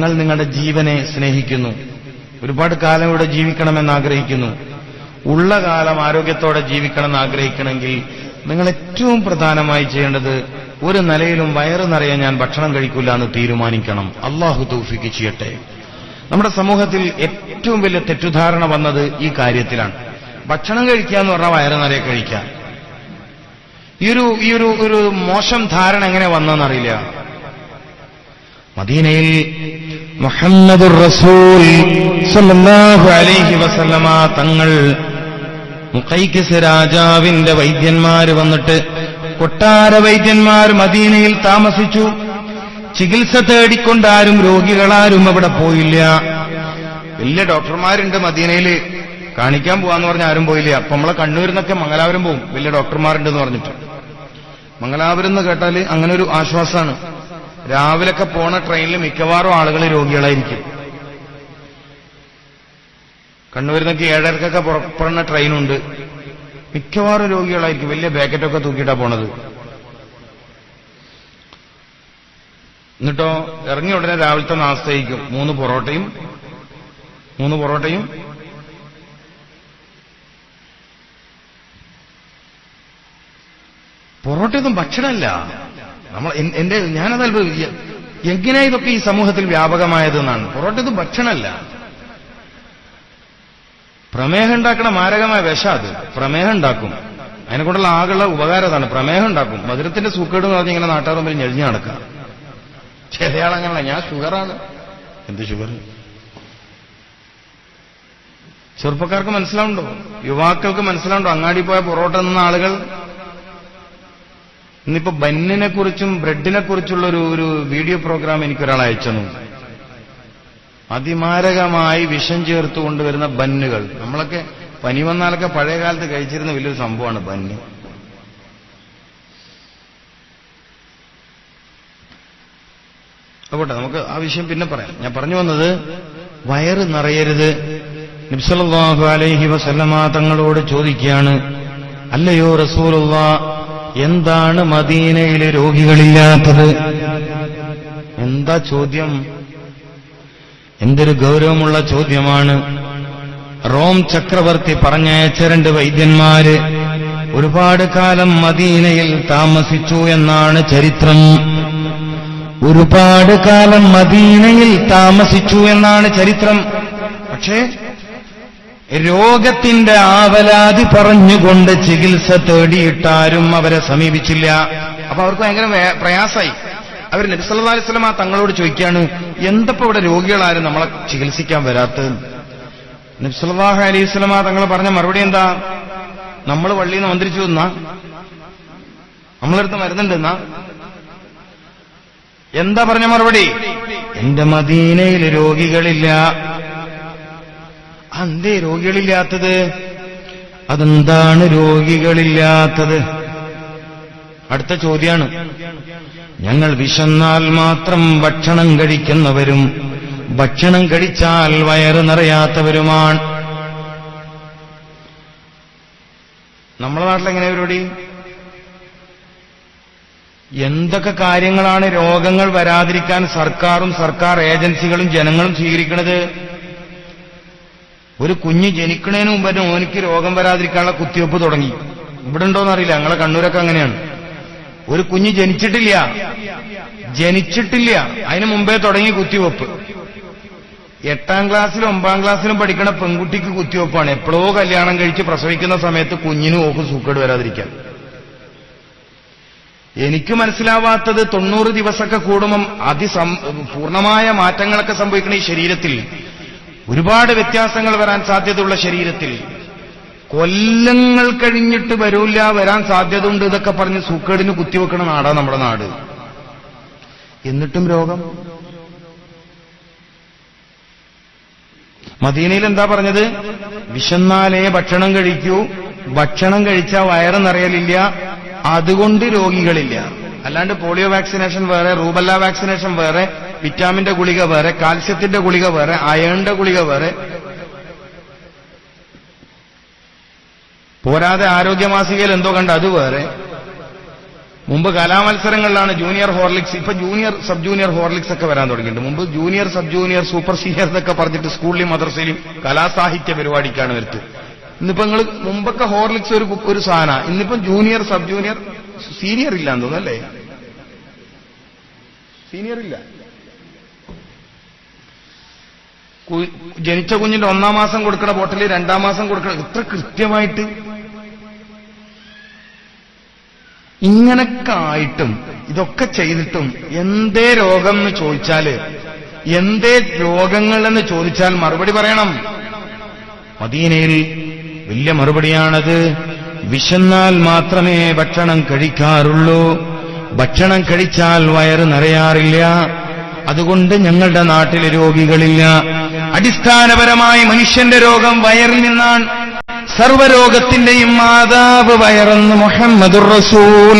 നിങ്ങൾ നിങ്ങളുടെ ജീവനെ സ്നേഹിക്കുന്നു. ഒരുപാട് കാലം ഇവിടെ ജീവിക്കണമെന്ന് ആഗ്രഹിക്കുന്നു. ഉള്ള കാലം ആരോഗ്യത്തോടെ ജീവിക്കണമെന്ന് ആഗ്രഹിക്കണമെങ്കിൽ നിങ്ങൾ ഏറ്റവും പ്രധാനമായി ചെയ്യേണ്ടത് ഒരു നിലയിലും വയറ് നിറയെ ഞാൻ ഭക്ഷണം കഴിക്കില്ല എന്ന് തീരുമാനിക്കണം. അള്ളാഹു തൗഫിക്ക് ചെയ്യട്ടെ. നമ്മുടെ സമൂഹത്തിൽ ഏറ്റവും വലിയ തെറ്റുധാരണ വന്നത് ഈ കാര്യത്തിലാണ്. ഭക്ഷണം കഴിക്കുക എന്ന് പറഞ്ഞാൽ വയറ് നിറയെ കഴിക്കുക. ഈ ഒരു ഈ ഒരു ഒരു മോശം ധാരണ എങ്ങനെ വന്നെന്നറിയില്ല മദീനയിൽ മുഹമ്മദുർ റസൂൽ സല്ലല്ലാഹു തങ്ങൾ മുഖൈക്കിസ് രാജാവിന്റെ വൈദ്യന്മാര് വന്നിട്ട് കൊട്ടാര വൈദ്യന്മാർ മദീനയിൽ താമസിച്ചു. ചികിത്സ തേടിക്കൊണ്ടാരും രോഗികളാരും അവിടെ പോയില്ല. വലിയ ഡോക്ടർമാരുണ്ട് മദീനയിൽ കാണിക്കാൻ പോവാന്ന് പറഞ്ഞ ആരും പോയില്ല. അപ്പൊ നമ്മളെ കണ്ണൂരിൽ നിന്നൊക്കെ മംഗലാപുരം പോവും. വലിയ ഡോക്ടർമാരുണ്ടെന്ന് പറഞ്ഞിട്ട്. മംഗലാപുരം എന്ന് കേട്ടാൽ അങ്ങനെ ഒരു ആശ്വാസമാണ് രാവിലൊക്കെ പോണ ട്രെയിനിൽ മിക്കവാറും ആളുകൾ രോഗികളായിരിക്കും. കണ്ണൂരിൽ നിന്നൊക്കെ ഏഴരക്കൊക്കെ പുറപ്പെടുന്ന ട്രെയിനുണ്ട്. മിക്കവാറും രോഗികളായിരിക്കും. വലിയ ബാക്കറ്റൊക്കെ തൂക്കിയിട്ടാ പോണത്. എന്നിട്ടോ ഇറങ്ങിയ ഉടനെ രാവിലത്തെ നാസ്തയിക്കും മൂന്ന് പൊറോട്ടയും മൂന്ന് പൊറോട്ടയും. പൊറോട്ടയൊന്നും ഭക്ഷണമല്ല. നമ്മൾ എന്റെ ഞാനത് അത്ഭുതം. എങ്ങനെ ഇതൊക്കെ ഈ സമൂഹത്തിൽ വ്യാപകമായതെന്നാണ് പൊറോട്ടയൊന്നും ഭക്ഷണമല്ല. പ്രമേഹം ഉണ്ടാക്കണ മാരകമായ വിഷ അത്. പ്രമേഹം ഉണ്ടാക്കും. അതിനെ കൊണ്ടുള്ള ആകെയുള്ള ഉപകാരം അതാണ്. പ്രമേഹം ഉണ്ടാക്കും. മധുരത്തിന്റെ സൂക്കേട് എന്ന് പറഞ്ഞ് ഇങ്ങനെ നാട്ടാർ മുമ്പിൽ ഞെളിഞ്ഞു നടക്കുക. ചിലയാളങ്ങനെ ഞാൻ ഷുഗറാണ്. എന്ത് ഷുഗർ ചെറുപ്പക്കാർക്ക് മനസ്സിലാവുണ്ടോ? യുവാക്കൾക്ക് മനസ്സിലാവുണ്ടോ? അങ്ങാടി പോയ പൊറോട്ട നിന്ന ആളുകൾ ഇന്നിപ്പോ ബന്നിനെ കുറിച്ചും ബ്രെഡിനെ കുറിച്ചുള്ള ഒരു ഒരു വീഡിയോ പ്രോഗ്രാം എനിക്കൊരാൾ അയച്ചെന്നു. അതിമാരകമായി വിഷം ചേർത്ത് കൊണ്ടുവരുന്ന ബന്നുകൾ. നമ്മളൊക്കെ പനി വന്നാലൊക്കെ പഴയ കാലത്ത് കഴിച്ചിരുന്ന വലിയൊരു സംഭവമാണ് ബന്ന്. അതുകൊട്ടെ നമുക്ക് ആ വിഷയം പിന്നെ പറയാം. ഞാൻ പറഞ്ഞു വന്നത് വയറ് നിറയരുത്. നിബ്സലാഹു അലൈഹി വസല്ലമ തങ്ങളോട് ചോദിക്കുകയാണ് അല്ലയോ റസൂലുള്ള എന്താണ് മദീനയിലെ രോഗികളില്ലാത്തത്? എന്താ ചോദ്യം? എന്തൊരു ഗൗരവമുള്ള ചോദ്യമാണ്. റോം ചക്രവർത്തി പറഞ്ഞയച്ച രണ്ട് വൈദ്യന്മാര് ഒരുപാട് കാലം മദീനയിൽ താമസിച്ചു എന്നാണ് ചരിത്രം. ഒരുപാട് കാലം മദീനയിൽ താമസിച്ചു എന്നാണ് ചരിത്രം. പക്ഷേ രോഗത്തിന്റെ ആവലാതി പറഞ്ഞുകൊണ്ട് ചികിത്സ തേടിയിട്ടാരും അവരെ സമീപിച്ചില്ല. അപ്പൊ അവർക്ക് ഭയങ്കര പ്രയാസമായി. അവർ നബിസല്ലാ അലിസ്ലാം ആ തങ്ങളോട് ചോദിക്കുകയാണ് എന്തപ്പോ ഇവിടെ രോഗികളാരും നമ്മളെ ചികിത്സിക്കാൻ വരാത്തത്? നബ്സല്ലാഹു അലൈഹി സ്വലമ തങ്ങൾ പറഞ്ഞ മറുപടി എന്താ? നമ്മൾ വള്ളിയിൽ നിന്ന് മന്ത്രിച്ചു എന്നാ? നമ്മളെടുത്ത് മരുന്നുണ്ട് എന്നാ? എന്താ പറഞ്ഞ മറുപടി? എന്റെ മദീനയിൽ രോഗികളില്ല. അന്തേ രോഗികളില്ലാത്തത്? അതെന്താണ് രോഗികളില്ലാത്തത്? അടുത്ത ചോദ്യമാണ് ഞങ്ങൾ വിശന്നാൽ മാത്രം ഭക്ഷണം കഴിക്കുന്നവരും ഭക്ഷണം കഴിച്ചാൽ വയറ് നിറയാത്തവരുമാണ്. നമ്മളെ നാട്ടിലെങ്ങനെ പരിപാടി? എന്തൊക്കെ കാര്യങ്ങളാണ് രോഗങ്ങൾ വരാതിരിക്കാൻ സർക്കാരും സർക്കാർ ഏജൻസികളും ജനങ്ങളും സ്വീകരിക്കുന്നത്? ഒരു കുഞ്ഞ് ജനിക്കണേന് മുമ്പ് തന്നെ ഓനിക്ക് രോഗം വരാതിരിക്കാനുള്ള കുത്തിവെപ്പ് തുടങ്ങി. ഇവിടെ ഉണ്ടോന്നറിയില്ല ഞങ്ങളെ കണ്ണൂരൊക്കെ അങ്ങനെയാണ്. ഒരു കുഞ്ഞ് ജനിച്ചിട്ടില്ല. ജനിച്ചിട്ടില്ല. അതിനു മുമ്പേ തുടങ്ങി കുത്തിവെപ്പ്. എട്ടാം ക്ലാസ്സിലും ഒമ്പതാം ക്ലാസ്സിലും പഠിക്കണ പെൺകുട്ടിക്ക് കുത്തിവെപ്പാണ്. എപ്പോഴോ കല്യാണം കഴിച്ച് പ്രസവിക്കുന്ന സമയത്ത് കുഞ്ഞിന് ഓക്ക് സൂക്കേട് വരാതിരിക്കാൻ. എനിക്ക് മനസ്സിലാവാത്തത് തൊണ്ണൂറ് ദിവസമൊക്കെ കൂടുമ്പം അതിസം പൂർണമായ മാറ്റങ്ങളൊക്കെ സംഭവിക്കുന്ന ഈ ശരീരത്തിൽ ഒരുപാട് വ്യത്യാസങ്ങൾ വരാൻ സാധ്യതയുള്ള ശരീരത്തിൽ. കൊല്ലങ്ങൾ കഴിഞ്ഞിട്ട് വരൂല്ല വരാൻ സാധ്യതയുണ്ട് ഇതൊക്കെ പറഞ്ഞ് സൂക്കേടിന് കുത്തിവെക്കണ നാടാ നമ്മുടെ നാട്. എന്നിട്ടും രോഗം? മദീനയിൽ എന്താ പറഞ്ഞത്? വിശന്നാലേ ഭക്ഷണം കഴിക്കൂ. ഭക്ഷണം കഴിച്ചാൽ വയറ് നിറയലില്ല അതുകൊണ്ട് രോഗികളില്ല. അല്ലാണ്ട് പോളിയോ വാക്സിനേഷൻ വേറെ റൂബല്ല വാക്സിനേഷൻ വേറെ. വിറ്റാമിന്റെ ഗുളിക വേറെ കാൽസ്യത്തിന്റെ ഗുളിക വേറെ അയണിന്റെ ഗുളിക വേറെ. പോരാതെ ആരോഗ്യമാസികയിൽ എന്തോ കണ്ട അത് വേറെ. മുമ്പ് കലാമത്സരങ്ങളിലാണ് ജൂനിയർ ഹോർലിക്സ് ഇപ്പൊ ജൂനിയർ സബ് ജൂനിയർ ഹോർലിക്സ് ഒക്കെ വരാൻ തുടങ്ങിയിട്ടുണ്ട്. മുമ്പ് junior sub junior super senior എന്നൊക്കെ പറഞ്ഞിട്ട് സ്കൂളിലും മദ്രസയിലും കലാസാഹിത്യ പരിപാടിക്കാണ് വരുത്ത്. ഇന്നിപ്പോ നിങ്ങൾ മുമ്പൊക്കെ ഹോർലിക്സ് ഒരു ഒരു സാധന ഇന്നിപ്പം ജൂനിയർ സബ് ജൂനിയർ സീനിയർ ഇല്ല എന്ന് തോന്നുന്നു അല്ലേ? സീനിയർ ഇല്ല. ജനിച്ച കുഞ്ഞിന്റെ ഒന്നാം മാസം കൊടുക്കണ ബോട്ടിൽ രണ്ടാം മാസം കൊടുക്കണം ഇത്ര കൃത്യമായിട്ട് ഇങ്ങനൊക്കെ ആയിട്ടും ഇതൊക്കെ ചെയ്തിട്ടും എന്തേ രോഗം എന്ന് ചോദിച്ചാൽ എന്തേ രോഗങ്ങൾ എന്ന് ചോദിച്ചാൽ മറുപടി പറയണം. മദീനയിൽ വലിയ മറുപടിയാണത്. വിശന്നാൽ മാത്രമേ ഭക്ഷണം കഴിക്കാറുള്ളൂ. ഭക്ഷണം കഴിച്ചാൽ വയറ് നിറയാറില്ല. അതുകൊണ്ട് ഞങ്ങളുടെ നാട്ടിലെ രോഗികളില്ല. അടിസ്ഥാനപരമായി മനുഷ്യന്റെ രോഗം വയറിൽ നിന്നാണ്. സർവരോഗത്തിന്റെയും മാതാവ് വയറെന്ന് മുഹമ്മദുർ റസൂൽ.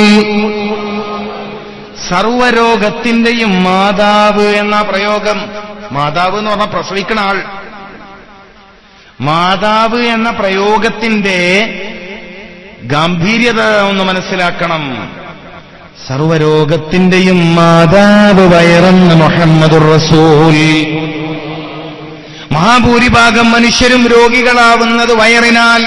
സർവരോഗത്തിന്റെയും മാതാവ് എന്ന പ്രയോഗം മാതാവ് എന്ന് പറഞ്ഞാൽ പ്രസവിക്കണ ആൾ. മാതാവ് എന്ന പ്രയോഗത്തിന്റെ ഗാംഭീര്യത ഒന്ന് മനസ്സിലാക്കണം. സർവരോഗത്തിന്റെയും മാതാവ് വയറെന്ന് മുഹമ്മദുർ റസൂൽ. മഹാഭൂരിഭാഗം മനുഷ്യരും രോഗികളാവുന്നത് വയറിനാൽ.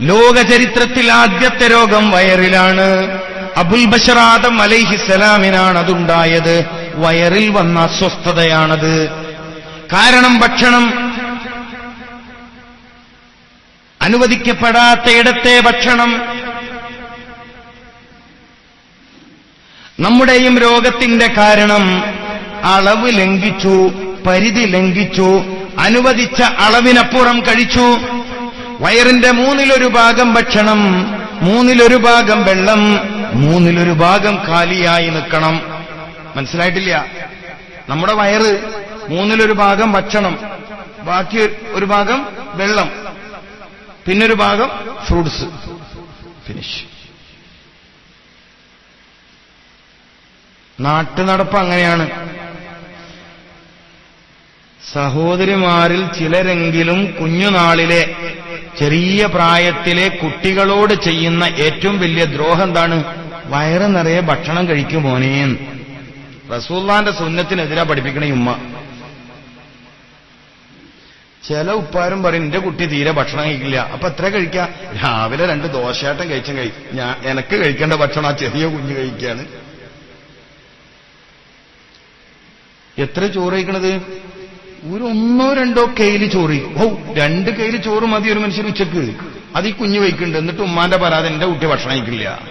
ലോകചരിത്രത്തിൽ ആദ്യത്തെ രോഗം വയറിലാണ്. അബുൽ ബഷറാദം അലൈഹിസലാമിനാണ് അതുണ്ടായത്. വയറിൽ വന്ന അസ്വസ്ഥതയാണത്. കാരണം ഭക്ഷണം. അനുവദിക്കപ്പെടാത്ത ഇടത്തെ ഭക്ഷണം. നമ്മുടെയും രോഗത്തിന്റെ കാരണം അളവ് ലംഘിച്ചു. പരിധി ലംഘിച്ചു അനുവദിച്ച അളവിനപ്പുറം കഴിച്ചു. വയറിന്റെ മൂന്നിലൊരു ഭാഗം ഭക്ഷണം മൂന്നിലൊരു ഭാഗം വെള്ളം മൂന്നിലൊരു ഭാഗം കാലിയായി നിൽക്കണം. മനസ്സിലായിട്ടില്ല? നമ്മുടെ വയറ് മൂന്നിലൊരു ഭാഗം ഭക്ഷണം ബാക്കി ഒരു ഭാഗം വെള്ളം പിന്നൊരു ഭാഗം ഫ്രൂട്ട്സ്. ഫിനിഷ് നാട്ടുനടപ്പ് അങ്ങനെയാണ്. സഹോദരിമാരിൽ ചിലരെങ്കിലും കുഞ്ഞുനാളിലെ ചെറിയ പ്രായത്തിലെ കുട്ടികളോട് ചെയ്യുന്ന ഏറ്റവും വലിയ ദ്രോഹം എന്താണ്? വയറ് നിറയെ ഭക്ഷണം കഴിക്കും മോനേന്ന് റസൂല്ലാന്റെ സുന്നത്തിനെതിരാ പഠിപ്പിക്കണ ഉമ്മ. ചില ഉപ്പാരും പറയും എന്റെ കുട്ടി തീരെ ഭക്ഷണം കഴിക്കില്ല. അപ്പൊ എത്ര കഴിക്ക? രാവിലെ രണ്ട് ദോശയാട്ടം കഴിച്ചും കഴിക്കും ഞാൻ എനക്ക് കഴിക്കേണ്ട ഭക്ഷണം ആ ചെറിയ കുഞ്ഞ് കഴിക്കാണ്. എത്ര ചോറ് കഴിക്കണത്? ഒരു ഒന്നോ രണ്ടോ കയ്യിൽ ചോറി. ഓ രണ്ട് കയ്യിൽ ചോറ് മതി ഒരു മനുഷ്യൻ ഉച്ചയ്ക്ക്. അത് ഈ കുഞ്ഞു വയ്ക്കുന്നുണ്ട്. എന്നിട്ട് ഉമ്മാന്റെ പരാതി എന്റെ കുട്ടി ഭക്ഷണം കഴിക്കില്ല.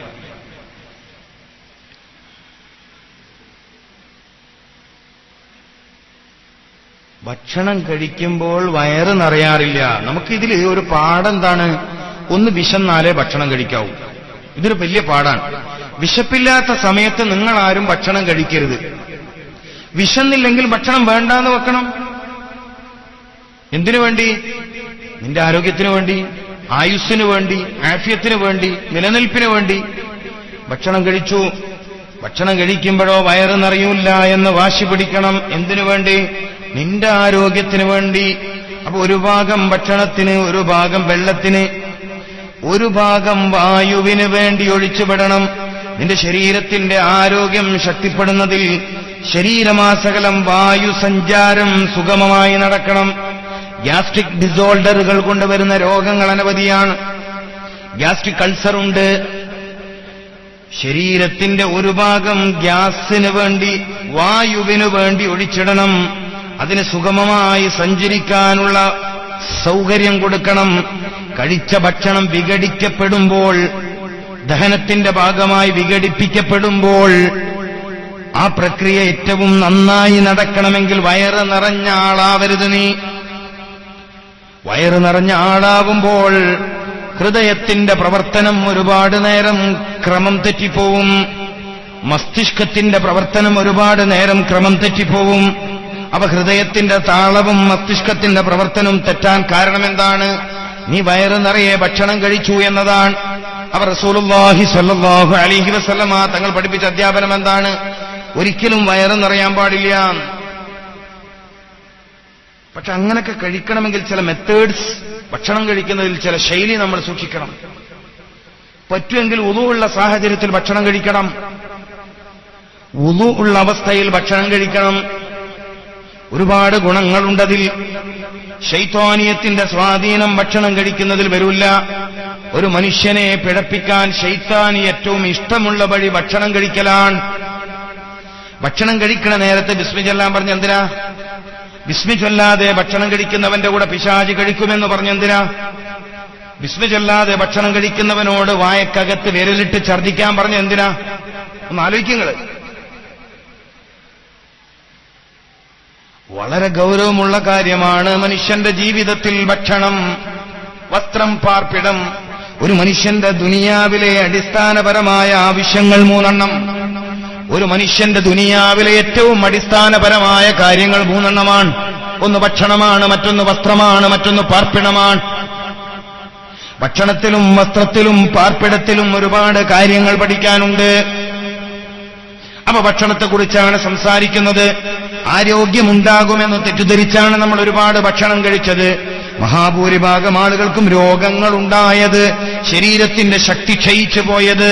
ഭക്ഷണം കഴിക്കുമ്പോൾ വയറ് നിറയാറില്ല. നമുക്കിതിൽ ഒരു പാടെന്താണ്? ഒന്ന് വിശന്നാലേ ഭക്ഷണം കഴിക്കാവൂ. ഇതൊരു വലിയ പാടാണ്. വിശപ്പില്ലാത്ത സമയത്ത് നിങ്ങൾ ആരും ഭക്ഷണം കഴിക്കരുത്. വിശന്നില്ലെങ്കിൽ ഭക്ഷണം വേണ്ടാന്ന് വെക്കണം. എന്തിനു വേണ്ടി? നിന്റെ ആരോഗ്യത്തിനു വേണ്ടി ആയുസ്സിനു വേണ്ടി ആഫ്യത്തിനു വേണ്ടി നിലനിൽപ്പിനു വേണ്ടി. ഭക്ഷണം കഴിച്ചു. ഭക്ഷണം കഴിക്കുമ്പോഴോ വയറ് നിറയൂല്ല എന്ന് വാശി പിടിക്കണം. എന്തിനു വേണ്ടി? നിന്റെ ആരോഗ്യത്തിനു വേണ്ടി. അപ്പൊ ഒരു ഭാഗം ഭക്ഷണത്തിന് ഒരു ഭാഗം വെള്ളത്തിന്. ഒരു ഭാഗം വായുവിന് വേണ്ടി ഒഴിച്ചുവിടണം നിന്റെ ശരീരത്തിന്റെ ആരോഗ്യം ശക്തിപ്പെടുന്നതിൽ ശരീരമാസകലം വായു സഞ്ചാരം സുഗമമായി നടക്കണം. ഗ്യാസ്ട്രിക് ഡിസോൾഡറുകൾ കൊണ്ടുവരുന്ന രോഗങ്ങൾ അനവധിയാണ്. ഗ്യാസ്ട്രിക് ഉണ്ട്. ശരീരത്തിന്റെ ഒരു ഭാഗം ഗ്യാസിന് വേണ്ടി വായുവിനു വേണ്ടി ഒഴിച്ചിടണം. അതിന് സുഗമമായി സഞ്ചരിക്കാനുള്ള സൗകര്യം കൊടുക്കണം. കഴിച്ച ഭക്ഷണം വിഘടിക്കപ്പെടുമ്പോൾ ദഹനത്തിന്റെ ഭാഗമായി വിഘടിപ്പിക്കപ്പെടുമ്പോൾ ആ പ്രക്രിയ ഏറ്റവും നന്നായി നടക്കണമെങ്കിൽ വയറ് നിറഞ്ഞ ആളാവരുത് നീ. വയറ് നിറഞ്ഞ ആളാകുമ്പോൾ ഹൃദയത്തിന്റെ പ്രവർത്തനം ഒരുപാട് നേരം ക്രമം തെറ്റിപ്പോവും. മസ്തിഷ്കത്തിന്റെ പ്രവർത്തനം ഒരുപാട് നേരം ക്രമം തെറ്റിപ്പോവും. അവ ഹൃദയത്തിന്റെ താളവും മസ്തിഷ്കത്തിന്റെ പ്രവർത്തനവും തെറ്റാൻ കാരണമെന്താണ്? നീ വയറ് നിറയെ ഭക്ഷണം കഴിച്ചു എന്നതാണ്. അവർ റസൂലുള്ളാഹി സ്വല്ലല്ലാഹു അലൈഹി വസല്ലമ തങ്ങൾ പഠിപ്പിച്ച അധ്യാപനം എന്താണ്? ഒരിക്കലും വയറ് നിറയാൻ പാടില്ല. പക്ഷെ അങ്ങനൊക്കെ കഴിക്കണമെങ്കിൽ ചില മെത്തേഡ്സ് ഭക്ഷണം കഴിക്കുന്നതിൽ ചില ശൈലി നമ്മൾ സൂക്ഷിക്കണം. പറ്റുമെങ്കിൽ ഉള്ള സാഹചര്യത്തിൽ ഭക്ഷണം കഴിക്കണം. ഉതു ഉള്ള അവസ്ഥയിൽ ഭക്ഷണം കഴിക്കണം. ഒരുപാട് ഗുണങ്ങളുണ്ടതിൽ. ശൈത്താനിയത്തിന്റെ സ്വാധീനം ഭക്ഷണം കഴിക്കുന്നതിൽ വരില്ല. ഒരു മനുഷ്യനെ പിഴപ്പിക്കാൻ ശൈത്താനി ഏറ്റവും ഇഷ്ടമുള്ള വഴി ഭക്ഷണം കഴിക്കലാണ്. ഭക്ഷണം കഴിക്കണ നേരത്തെ വിസ്മിച്ചെല്ലാം പറഞ്ഞ എന്തിനാ? ബിസ്മി ചൊല്ലാതെ ഭക്ഷണം കഴിക്കുന്നവന്റെ കൂടെ പിശാജ് കഴിക്കുമെന്ന് പറഞ്ഞെന്തിനാ? വിസ്മി ചൊല്ലാതെ ഭക്ഷണം കഴിക്കുന്നവനോട് വായക്കകത്ത് വിരലിട്ട് ഛർദ്ദിക്കാൻ പറഞ്ഞ എന്തിനാ? ഒന്ന് ആലോചിക്കുന്നത് വളരെ ഗൗരവമുള്ള കാര്യമാണ് മനുഷ്യന്റെ ജീവിതത്തിൽ ഭക്ഷണം വസ്ത്രം പാർപ്പിടം. ഒരു മനുഷ്യന്റെ ദുനിയാവിലെ അടിസ്ഥാനപരമായ ആവശ്യങ്ങൾ മൂന്നെണ്ണം. ഒരു മനുഷ്യന്റെ ദുനിയാവിലെ ഏറ്റവും അടിസ്ഥാനപരമായ കാര്യങ്ങൾ മൂന്നെണ്ണമാണ്. ഒന്ന് ഭക്ഷണമാണ് മറ്റൊന്ന് വസ്ത്രമാണ് മറ്റൊന്ന് പാർപ്പിടമാണ്. ഭക്ഷണത്തിലും വസ്ത്രത്തിലും പാർപ്പിടത്തിലും ഒരുപാട് കാര്യങ്ങൾ പഠിക്കാനുണ്ട്. അപ്പൊ ഭക്ഷണത്തെക്കുറിച്ചാണ് സംസാരിക്കുന്നത്. ആരോഗ്യമുണ്ടാകുമെന്ന് തെറ്റിദ്ധരിച്ചാണ് നമ്മൾ ഒരുപാട് ഭക്ഷണം കഴിച്ചത്. മഹാഭൂരിഭാഗം ആളുകൾക്കും രോഗങ്ങൾ ഉണ്ടായത് ശരീരത്തിന്റെ ശക്തി ക്ഷയിച്ചു പോയത്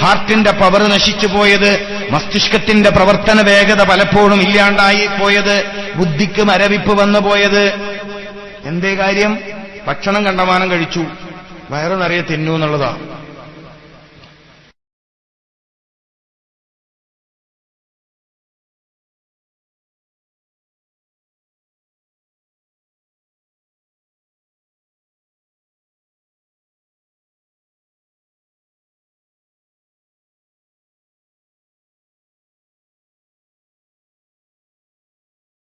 ഹാർട്ടിന്റെ പവർ നശിച്ചു പോയത് മസ്തിഷ്കത്തിന്റെ പ്രവർത്തന വേഗത പലപ്പോഴും ഇല്ലാണ്ടായി പോയത് ബുദ്ധിക്ക് മരവിപ്പ് വന്നു പോയത്. എന്തേ കാര്യം? ഭക്ഷണം കണ്ടമാനം കഴിച്ചു. വയറു നിറയെ തിന്നു എന്നുള്ളതാണ്